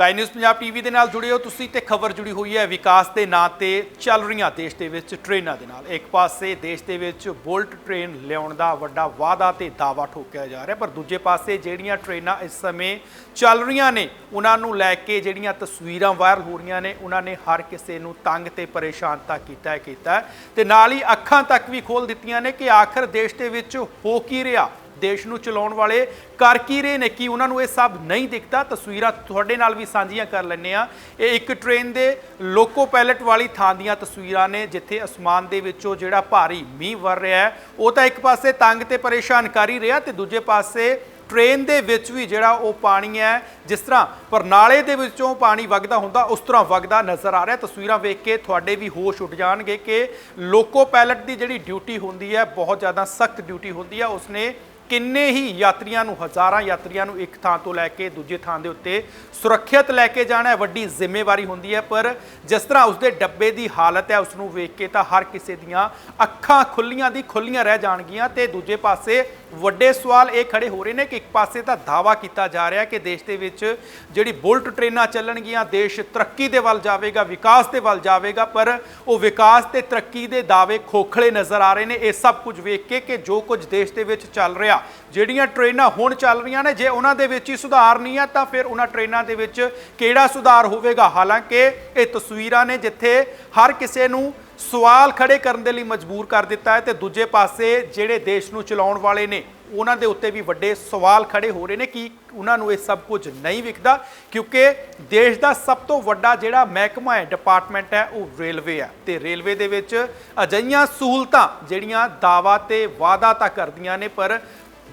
Sky news Punjab TV ਦੇ ਨਾਲ ਜੁੜੇ ਹੋ। ਤੁਸੀਂ ਤੇ ਖਬਰ ਜੁੜੀ ਹੋਈ ਹੈ ਵਿਕਾਸ ਦੇ ਨਾਂ ਤੇ ਚੱਲ ਰਹੀਆਂ ਦੇਸ਼ ਦੇ ਵਿੱਚ ਟ੍ਰੇਨਾਂ ਦੇ ਨਾਲ। ਇੱਕ ਪਾਸੇ ਦੇਸ਼ ਦੇ ਵਿੱਚ ਬੁਲਟ ਟ੍ਰੇਨ ਲਿਆਉਣ ਦਾ ਵੱਡਾ ਵਾਅਦਾ ਤੇ ਦਾਅਵਾ ਠੋਕਿਆ ਜਾ ਰਿਹਾ, ਪਰ ਦੂਜੇ ਪਾਸੇ ਜਿਹੜੀਆਂ ਟ੍ਰੇਨਾਂ ਇਸ ਸਮੇਂ ਚੱਲ ਰਹੀਆਂ ਨੇ, ਉਹਨਾਂ ਨੂੰ ਲੈ ਕੇ ਜਿਹੜੀਆਂ ਤਸਵੀਰਾਂ ਵਾਇਰਲ ਹੋ ਰਹੀਆਂ ਨੇ, ਉਹਨਾਂ ਨੇ ਹਰ ਕਿਸੇ ਨੂੰ ਤੰਗ ਤੇ ਪਰੇਸ਼ਾਨ ਤਾਂ ਕੀਤਾ ਹੈ ਕੀਤਾ ਤੇ ਨਾਲ ਹੀ ਅੱਖਾਂ ਤੱਕ ਵੀ ਖੋਲ ਦਿੱਤੀਆਂ ਨੇ ਕਿ ਆਖਰ ਦੇਸ਼ ਦੇ ਵਿੱਚ ਹੋ ਕੀ ਰਿਹਾ। ਦੇਸ਼ ਨੂੰ ਚਲਾਉਣ ਵਾਲੇ ਕਰ ਕੀ ਰਹੇ ਨੇ, ਕੀ ਉਹਨਾਂ ਨੂੰ ਇਹ ਸਭ ਨਹੀਂ ਦਿਖਦਾ? ਤਸਵੀਰਾਂ ਤੁਹਾਡੇ ਨਾਲ ਵੀ ਸਾਂਝੀਆਂ ਕਰ ਲੈਂਦੇ ਆ ਇਹ ਇੱਕ ਟ੍ਰੇਨ ਦੇ ਲੋਕੋ ਪਾਇਲਟ ਵਾਲੀ ਥਾਂ ਦੀਆਂ ਤਸਵੀਰਾਂ ਨੇ, ਜਿੱਥੇ ਅਸਮਾਨ ਦੇ ਵਿੱਚੋਂ ਜਿਹੜਾ ਭਾਰੀ ਮੀਂਹ ਵਰ ਰਿਹਾ ਹੈ। ਉਹ ਤਾਂ ਇੱਕ ਪਾਸੇ ਤੰਗ ਤੇ ਪਰੇਸ਼ਾਨ ਕਰ ਹੀ ਰਿਹਾ ਤੇ ਦੂਜੇ ਪਾਸੇ ਟ੍ਰੇਨ ਦੇ ਵਿੱਚ ਵੀ ਜਿਹੜਾ ਉਹ ਪਾਣੀ ਹੈ, ਜਿਸ ਤਰ੍ਹਾਂ ਪਰਨਾਲੇ ਦੇ ਵਿੱਚੋਂ ਪਾਣੀ ਵਗਦਾ ਹੁੰਦਾ, ਉਸ ਤਰ੍ਹਾਂ ਵਗਦਾ ਨਜ਼ਰ ਆ ਰਿਹਾ। ਤਸਵੀਰਾਂ ਵੇਖ ਕੇ ਤੁਹਾਡੇ ਵੀ ਹੋਸ਼ ਉੱਡ ਜਾਣਗੇ ਕਿ ਲੋਕੋ ਪਾਇਲਟ ਦੀ ਜਿਹੜੀ ਡਿਊਟੀ ਹੁੰਦੀ ਹੈ, ਬਹੁਤ ਜ਼ਿਆਦਾ ਸਖਤ ਡਿਊਟੀ ਹੁੰਦੀ ਹੈ। ਉਸਨੇ ਕਿੰਨੇ ਹੀ ਯਾਤਰੀਆਂ ਨੂੰ, ਹਜ਼ਾਰਾਂ ਯਾਤਰੀਆਂ ਨੂੰ ਇੱਕ ਥਾਂ ਤੋਂ ਲੈ ਕੇ ਦੂਜੇ ਥਾਂ ਦੇ ਉੱਤੇ ਸੁਰੱਖਿਅਤ ਲੈ ਕੇ ਜਾਣਾ ਵੱਡੀ ਜ਼ਿੰਮੇਵਾਰੀ ਹੁੰਦੀ ਹੈ। ਪਰ ਜਿਸ ਤਰ੍ਹਾਂ ਉਸਦੇ ਡੱਬੇ ਦੀ ਹਾਲਤ ਹੈ ਉਸ ਨੂੰ ਵੇਖ ਕੇ ਤਾਂ ਹਰ ਕਿਸੇ ਦੀਆਂ ਅੱਖਾਂ ਖੁੱਲੀਆਂ ਦੀ ਖੁੱਲੀਆਂ ਰਹਿ ਜਾਣਗੀਆਂ ਤੇ ਦੂਜੇ ਪਾਸੇ ਵੱਡੇ ਸਵਾਲ ਇਹ ਖੜੇ ਹੋ ਰਹੇ ਨੇ ਕਿ ਇੱਕ ਪਾਸੇ ਤਾਂ ਦਾਵਾ ਕੀਤਾ ਜਾ ਰਿਹਾ ਕਿ ਦੇਸ਼ ਦੇ ਵਿੱਚ ਜਿਹੜੀ ਬੁਲਟ ਟ੍ਰੇਨਾਂ ਚੱਲਣਗੀਆਂ, ਦੇਸ਼ ਤਰੱਕੀ ਦੇ ਵੱਲ ਜਾਵੇਗਾ, ਵਿਕਾਸ ਦੇ ਵੱਲ ਜਾਵੇਗਾ, ਪਰ ਉਹ ਵਿਕਾਸ ਤੇ ਤਰੱਕੀ ਦੇ ਦਾਅਵੇ ਖੋਖਲੇ ਨਜ਼ਰ ਆ ਰਹੇ ਨੇ। ਇਹ ਸਭ ਕੁਝ ਵੇਖ ਕੇ ਕਿ ਜੋ ਕੁਝ ਦੇਸ਼ ਦੇ ਵਿੱਚ ਚੱਲ ਰਿਹਾ, ਜਿਹੜੀਆਂ ਟ੍ਰੇਨਾਂ ਹੁਣ ਚੱਲ ਰਹੀਆਂ ਨੇ, ਜੇ ਉਹਨਾਂ ਦੇ ਵਿੱਚ ਹੀ ਸੁਧਾਰ ਨਹੀਂ ਹੈ ਤਾਂ ਫਿਰ ਉਹਨਾਂ ਟ੍ਰੇਨਾਂ ਦੇ ਵਿੱਚ ਕਿਹੜਾ ਸੁਧਾਰ ਹੋਵੇਗਾ? ਹਾਲਾਂਕਿ ਇਹ ਤਸਵੀਰਾਂ ਨੇ ਜਿੱਥੇ ਹਰ ਕਿਸੇ ਨੂੰ ਸਵਾਲ ਖੜੇ ਕਰਨ ਦੇ ਲਈ ਮਜਬੂਰ ਕਰ ਦਿੱਤਾ ਹੈ ਤੇ ਦੂਜੇ ਪਾਸੇ ਜਿਹੜੇ ਦੇਸ਼ ਨੂੰ ਚਲਾਉਣ ਵਾਲੇ ਨੇ, ਉਹਨਾਂ ਦੇ ਉੱਤੇ ਵੀ ਵੱਡੇ ਸਵਾਲ ਖੜੇ ਹੋ ਰਹੇ ਨੇ ਕਿ ਉਹਨਾਂ ਨੂੰ ਇਹ ਸਭ ਕੁਝ ਨਹੀਂ ਵਿਕਦਾ ਕਿਉਂਕਿ ਦੇਸ਼ ਦਾ ਸਭ ਤੋਂ ਵੱਡਾ ਜਿਹੜਾ ਮਹਿਕਮਾ ਹੈ, ਡਿਪਾਰਟਮੈਂਟ ਹੈ, ਉਹ ਰੇਲਵੇ ਹੈ ਤੇ ਰੇਲਵੇ ਦੇ ਵਿੱਚ ਅਜਈਆਂ ਸਹੂਲਤਾਂ ਜਿਹੜੀਆਂ ਦਾਵਾ ਤੇ ਵਾਅਦਾ ਤਾਂ ਕਰਦੀਆਂ ਨੇ, ਪਰ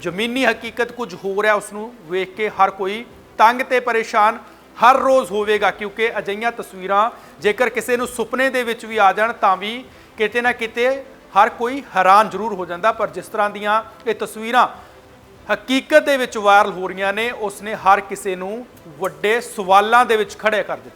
ਜ਼ਮੀਨੀ ਹਕੀਕਤ ਕੁਝ ਹੋਰ ਹੈ ਉਸ ਨੂੰ ਵੇਖ ਕੇ ਹਰ ਕੋਈ ਤੰਗ ਤੇ ਪਰੇਸ਼ਾਨ ਹਰ ਰੋਜ਼ ਹੋਵੇਗਾ ਕਿਉਂਕਿ ਅਜਈਆਂ ਤਸਵੀਰਾਂ ਜੇਕਰ ਕਿਸੇ ਨੂੰ ਸੁਪਨੇ ਦੇ ਵਿੱਚ ਵੀ ਆ ਜਾਣ ਤਾਂ ਵੀ ਕਿਤੇ ਨਾ ਕਿਤੇ ਹਰ ਕੋਈ ਹੈਰਾਨ ਜ਼ਰੂਰ ਹੋ ਜਾਂਦਾ। ਪਰ ਜਿਸ ਤਰ੍ਹਾਂ ਦੀਆਂ ਇਹ ਤਸਵੀਰਾਂ ਹਕੀਕਤ ਦੇ ਵਿੱਚ ਵਾਇਰਲ ਹੋ ਰਹੀਆਂ ਨੇ ਉਸ ਨੇ ਹਰ ਕਿਸੇ ਨੂੰ ਵੱਡੇ ਸਵਾਲਾਂ ਦੇ ਵਿੱਚ ਖੜੇ ਕਰ ਦਿੱਤਾ।